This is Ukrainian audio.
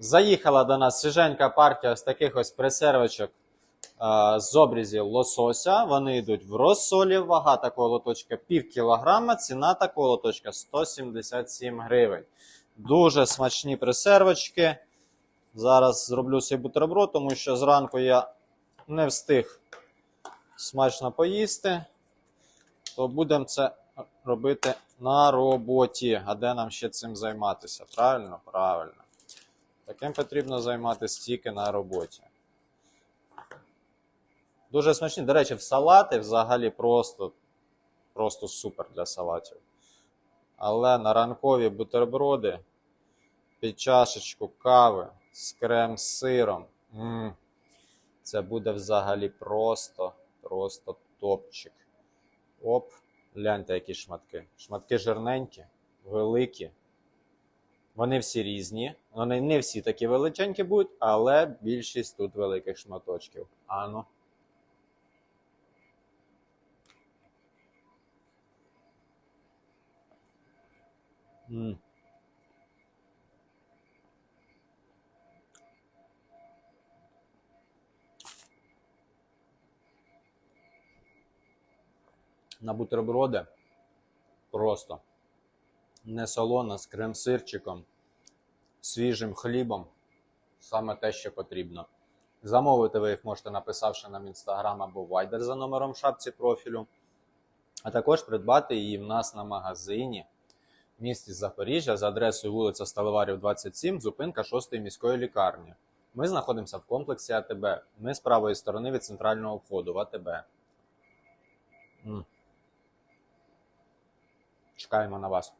Заїхала до нас свіженька партія з таких ось пресервочок е, з обрізів лосося. Вони йдуть в розсолі. Вага такого лоточка пів кілограма, ціна такого лоточка 177 гривень. Дуже смачні пресервочки. Зараз зроблю свій бутерброд, тому що зранку я не встиг смачно поїсти. То будемо це робити на роботі. А де нам ще цим займатися? Правильно? Правильно. Таким потрібно займатися тільки на роботі. Дуже смачні. До речі, в салати взагалі просто, просто супер для салатів. Але на ранкові бутерброди під чашечку кави з крем-сиром. м Це буде взагалі просто, просто топчик. Оп, гляньте, які шматки. Шматки жирненькі, великі. Вони всі різні. Вони не всі такі величенькі будуть, але більшість тут великих шматочків. Ану. М. На бутерброди просто не солона з крем-сирчиком, свіжим хлібом. Саме те, що потрібно. Замовити ви їх можете, написавши нам інстаграм або вайдер за номером в шапці профілю. А також придбати її в нас на магазині в місті Запоріжжя за адресою вулиця Сталеварів, 27, зупинка 6 міської лікарні. Ми знаходимося в комплексі АТБ. Ми з правої сторони від центрального входу в АТБ. М. Чекаємо на вас.